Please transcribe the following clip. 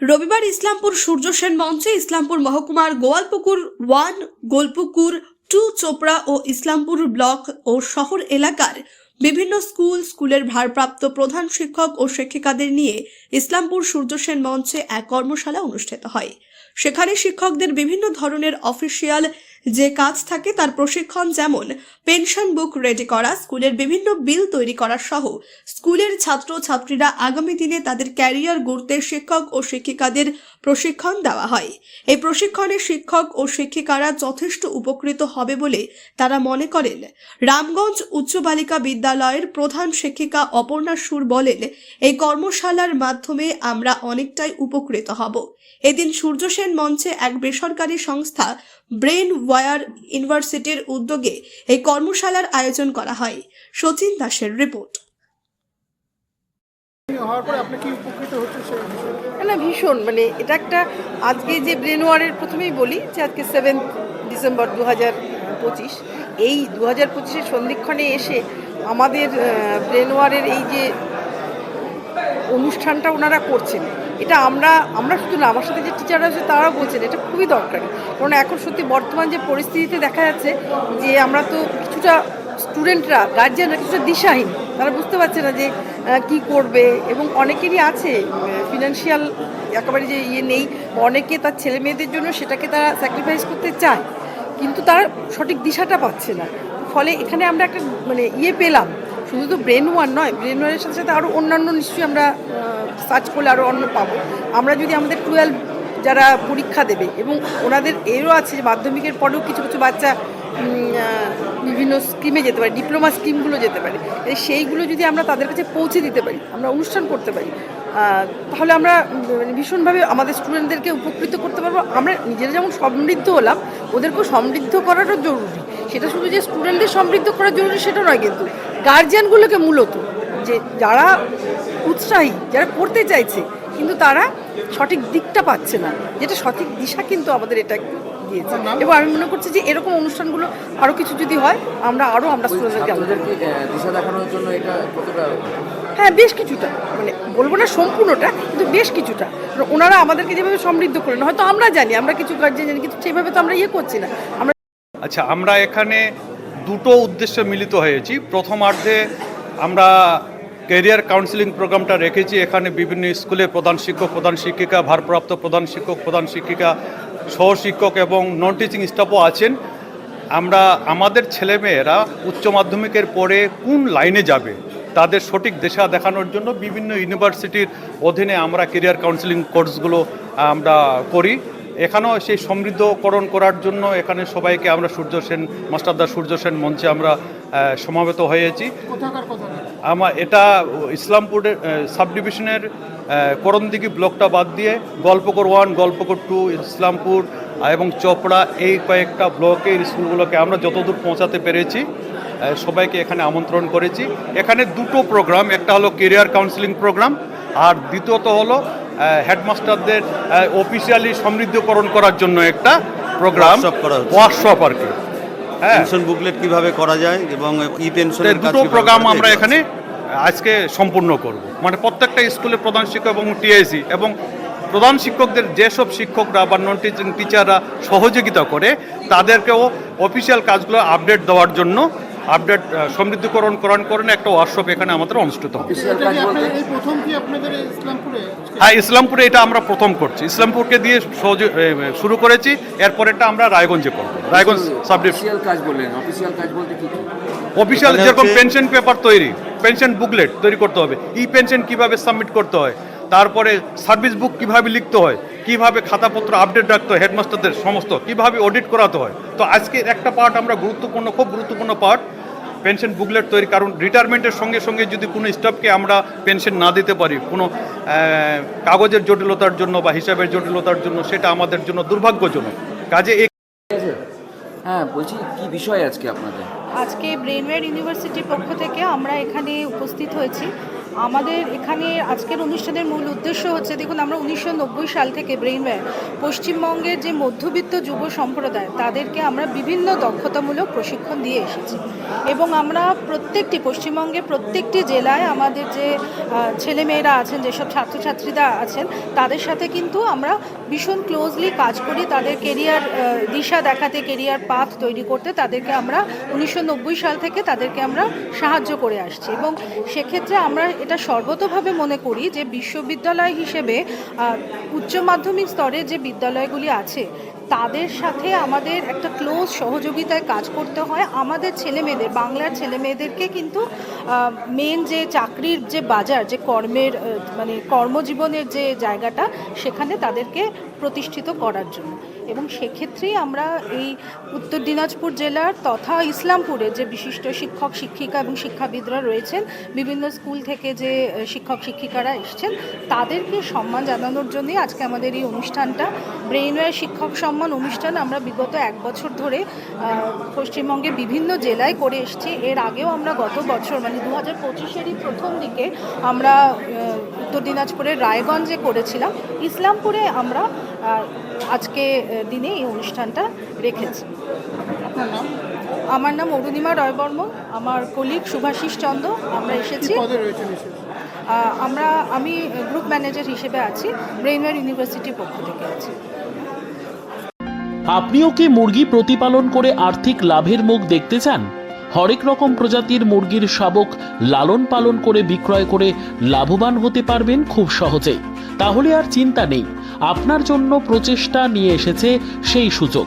ইসলামপুর সূর্য সেন মঞ্চে ইসলামপুর মহকুমার Goalpokhar one, Goalpokhar two, Chopra ও ইসলামপুর ব্লক ও শহর এলাকার বিভিন্ন স্কুল, স্কুলের ভারপ্রাপ্ত প্রধান শিক্ষক ও শিক্ষিকাদের নিয়ে ইসলামপুর সূর্য সেন মঞ্চে এক কর্মশালা অনুষ্ঠিত হয়। সেখানে শিক্ষকদের বিভিন্ন ধরনের অফিসিয়াল যে কাজ থাকে তার প্রশিক্ষণ যেমন পেনশন বুক রেডি করা, স্কুলের বিভিন্ন বিল তৈরি করা সহ স্কুলের ছাত্র ছাত্রীরা আগামী দিনে তাদের ক্যারিয়ার গড়তে শিক্ষক ও শিক্ষিকাদের প্রশিক্ষণ দেওয়া হয়। এই প্রশিক্ষণে শিক্ষক ও শিক্ষিকারা যথেষ্ট উপকৃত হবে বলে তারা মনে করেন। রামগঞ্জ উচ্চ বালিকা বিদ্যালয়ের প্রধান শিক্ষিকা অপর্ণা সুর বলেন, এই কর্মশালার মাধ্যমে আমরা অনেকটাই উপকৃত হব। এদিন সূর্য সেন মঞ্চে এক বেসরকারি সংস্থা ব্রেন ওয়ার ইউনিভার্সিটির উদ্যোগে এই কর্মশালার আয়োজন করা হয়। সচিন দাসের রিপোর্ট। হওয়ার পরে আপনি কি উপকৃত হচ্ছে সেই বিষয়ে না ভীষণ। মানে এটা একটা আজকে যে ব্রেন ওয়ারের প্রথমেই বলি যে আজকে সেভেন্থ ডিসেম্বর দু হাজার পঁচিশ। এই দু হাজার পঁচিশের সন্ধিক্ষণে এসে আমাদের ব্রেন ওয়ারের এই যে অনুষ্ঠানটা ওনারা করছেন এটা আমরা আমরা শুধু না, আমার সাথে যে টিচাররা আছে তারাও বলছেন এটা খুবই দরকারি। কারণ এখন সত্যি বর্তমান যে পরিস্থিতিতে দেখা যাচ্ছে যে আমরা তো কিছুটা স্টুডেন্টরা গার্জিয়ানরা কিছুটা দিশাহীন। তারা বুঝতে পারছে না যে কি করবে এবং অনেকেরই আছে ফিনান্সিয়াল একেবারে যে ইয়ে নেই, অনেকে তার ছেলে মেয়েদের জন্য সেটাকে তারা স্যাক্রিফাইস করতে চায়। কিন্তু তারা সঠিক দিশাটা পাচ্ছে না। ফলে এখানে আমরা একটা মানে ইয়ে পেলাম। শুধু তো ব্রেন ওয়ান নয় ব্রেন ওয়ানের সাথে সাথে আরও অন্যান্য নিশ্চয়ই আমরা সার্চ করলে আরও অন্য পাবো। আমরা যদি আমাদের টুয়েলভ যারা পরীক্ষা দেবে এবং ওনাদের এরও আছে যে মাধ্যমিকের পরেও কিছু কিছু বাচ্চা বিভিন্ন স্কিমে যেতে পারে ডিপ্লোমা স্কিমগুলো যেতে পারে সেইগুলো যদি আমরা তাদের কাছে পৌঁছে দিতে পারি, আমরা অনুষ্ঠান করতে পারি তাহলে আমরা মানে ভীষণভাবে আমাদের স্টুডেন্টদেরকে উপকৃত করতে পারব। আমরা নিজেরা যেমন সমৃদ্ধ হলাম, ওদেরকেও সমৃদ্ধ করারও জরুরি। সেটা শুধু যে স্টুডেন্টদের সমৃদ্ধ করা জরুরি সেটা নয় কিন্তু গার্জিয়ানগুলোকে মূলত। যে যারা উৎসাহী যারা করতে চাইছে কিন্তু তারা সঠিক দিকটা পাচ্ছে না। যেটা সঠিক দিশা কিন্তু আমাদের এটা দিয়েছে। এবং আমি মনে করছি যে এরকম অনুষ্ঠানগুলো আরও কিছু যদি হয় আমরা আরও আমরা স্টুডেন্টদেরকে। দিশা দেখানোর জন্য এটা কতটা হ্যাঁ বেশ কিছুটা। মানে বলব না সম্পূর্ণটা কিন্তু বেশ কিছুটা। ওনারা আমাদেরকে যেভাবে সমৃদ্ধ করেন হয়তো আমরা জানি আমরা কিছু গার্জেন জানি কিন্তু সেইভাবে তো আমরা ইয়ে করছি না। আমরা আচ্ছা আমরা এখানে দুটো উদ্দেশ্যে মিলিত হয়েছি। প্রথমার্ধে আমরা ক্যারিয়ার কাউন্সিলিং প্রোগ্রামটা রেখেছি। এখানে বিভিন্ন স্কুলে প্রধান শিক্ষক, প্রধান শিক্ষিকা, ভারপ্রাপ্ত প্রধান শিক্ষক, প্রধান শিক্ষিকা, সহ শিক্ষক এবং নন টিচিং স্টাফও আছেন। আমরা, আমাদের ছেলেমেয়েরা উচ্চ মাধ্যমিকের পরে কোন লাইনে যাবে, তাদের সঠিক দেশা দেখানোর জন্য বিভিন্ন ইউনিভার্সিটির অধীনে আমরা কেরিয়ার কাউন্সিলিং কোর্সগুলো, আমরা করি। এখানেও সেই সমৃদ্ধকরণ করার জন্য এখানে সবাইকে আমরা সূর্য সেন, মাস্টারদা সূর্য সেন মঞ্চে আমরা সমাবেত হয়েছি। আমার এটা ইসলামপুরের সাব ডিভিশনের করণদিঘি ব্লকটা বাদ দিয়ে গল্পকর ওয়ান গল্পকর টু ইসলামপুর এবং চোপড়া এই কয়েকটা ব্লকের স্কুলগুলোকে আমরা যতদূর পৌঁছাতে পেরেছি সবাইকে এখানে আমন্ত্রণ করেছি। এখানে দুটো প্রোগ্রাম একটা হলো কেরিয়ার কাউন্সিলিং প্রোগ্রাম আর দ্বিতীয়ত হলো হেডমাস্টারদের অফিসিয়ালি সমৃদ্ধকরণ করার জন্য একটা প্রোগ্রাম। ওয়ার্কশপ আর কি। পেনশন বুকলেট কীভাবে করা যায় এবং ই পেনশনের দুটো প্রোগ্রাম আমরা এখানে আজকে সম্পূর্ণ করব। মানে প্রত্যেকটা স্কুলে প্রধান শিক্ষক এবং টিআইসি এবং প্রধান শিক্ষকদের যেসব শিক্ষকরা বা নন টিচিং টিচাররা সহযোগিতা করে তাদেরকেও অফিসিয়াল কাজগুলো আপডেট দেওয়ার জন্য আপডেট সমৃদ্ধকরণ করণ করেন একটা ওয়ার্কশপ এখানে আমাদের অনুষ্ঠিত হবে। হ্যাঁ ইসলামপুরে এটা আমরা প্রথম করছি। ইসলামপুরকে দিয়ে সহযোগ- শুরু করেছি। এরপর এটা আমরা রায়গঞ্জে করব। রায়গঞ্জ কাজ বললেন। অফিসিয়াল কাজ বলতে কি অফিসিয়াল যেরকম পেনশন পেপার তৈরি পেনশন বুকলেট তৈরি করতে হবে। ই পেনশন কীভাবে সাবমিট করতে হয়? তারপরে সার্ভিস বুক কীভাবে লিখতে হয়? কীভাবে খাতাপত্র আপডেট রাখতে হয়? হেডমাস্টারদের সমস্ত কীভাবে অডিট করাতে হয়? তো আজকে একটা পার্ট আমরা গুরুত্বপূর্ণ খুব গুরুত্বপূর্ণ পার্ট পেনশন বুকলেট তৈরি কারণ রিটায়ারমেন্টের সঙ্গে সঙ্গে যদি কোনো স্টাফকে আমরা পেনশন না দিতে পারি কোনো কাগজের জটিলতার জন্য বা হিসাবের জটিলতার জন্য সেটা আমাদের জন্য দুর্ভাগ্যজনক। কাজে হ্যাঁ বলছি কি বিষয় আজকে আপনাদের? আজকে ব্রেনওয়্যার ইউনিভার্সিটির পক্ষ থেকে আমরা এখানে উপস্থিত হয়েছি। আমাদের এখানে আজকের অনুষ্ঠানের মূল উদ্দেশ্য হচ্ছে, দেখুন, আমরা উনিশশো নব্বই সাল থেকে ব্রেইনওয়্যার পশ্চিমবঙ্গের যে মধ্যবিত্ত যুব সম্প্রদায়, তাদেরকে আমরা বিভিন্ন দক্ষতামূলক প্রশিক্ষণ দিয়ে এসেছি। এবং আমরা প্রত্যেকটি পশ্চিমবঙ্গে প্রত্যেকটি জেলায় আমাদের যে ছেলেমেয়েরা আছেন, যেসব ছাত্রছাত্রীরা আছেন, তাদের সাথে কিন্তু আমরা ভীষণ ক্লোজলি কাজ করি। তাদের কেরিয়ার দিশা দেখাতে কেরিয়ার পাথ তৈরি করতে তাদেরকে আমরা উনিশশো নব্বই সাল থেকে তাদেরকে আমরা সাহায্য করে আসছি। এবং সেক্ষেত্রে আমরা এটা সর্বতভাবে মনে করি যে বিশ্ববিদ্যালয় হিসেবে উচ্চ মাধ্যমিক স্তরে যে বিদ্যালয়গুলি আছে, তাদের সাথে আমাদের একটা ক্লোজ সহযোগিতায় কাজ করতে হয়। আমাদের ছেলেমেয়েদের, বাংলার ছেলেমেয়েদেরকে কিন্তু মেন যে চাকরির যে বাজার, যে কর্মের মানে কর্মজীবনের যে জায়গাটা, সেখানে তাদেরকে প্রতিষ্ঠিত করার জন্য। এবং সেক্ষেত্রেই আমরা এই উত্তর দিনাজপুর জেলার তথা ইসলামপুরে যে বিশিষ্ট শিক্ষক, শিক্ষিকা এবং শিক্ষাবিদরা রয়েছেন, বিভিন্ন স্কুল থেকে যে শিক্ষক শিক্ষিকারা এসছেন, তাদেরকে সম্মান জানানোর জন্যই আজকে আমাদের এই অনুষ্ঠানটা। ব্রেইনওয়্যার শিক্ষক সম্মান অনুষ্ঠান আমরা বিগত এক বছর ধরে পশ্চিমবঙ্গে বিভিন্ন জেলায় করে এসেছি। এর আগেও আমরা গত বছর মানে দু হাজার পঁচিশেরই প্রথম দিকে আমরা উত্তর দিনাজপুরের রায়গঞ্জে করেছিলাম। ইসলামপুরে আমরা আজকে দিনে এই অনুষ্ঠানটা রেখেছি। আমার নাম অরুণিমা রয়বর্মন আমার কলিগ শুভাশিস চন্দ্র আমরা এসেছি। আমরা আমি গ্রুপ ম্যানেজার হিসেবে আছি ব্রেইনওয়্যার ইউনিভার্সিটির পক্ষ থেকে আছি। আপনিও কি মুরগি প্রতিপালন করে আর্থিক লাভের মুখ দেখতে চান? হরেক রকম প্রজাতির মুরগির শাবক লালন পালন করে বিক্রয় করে লাভবান হতে পারবেন খুব সহজেই। তাহলে আর চিন্তা নেই আপনার জন্য প্রচেষ্টা নিয়ে এসেছে সেই সুযোগ।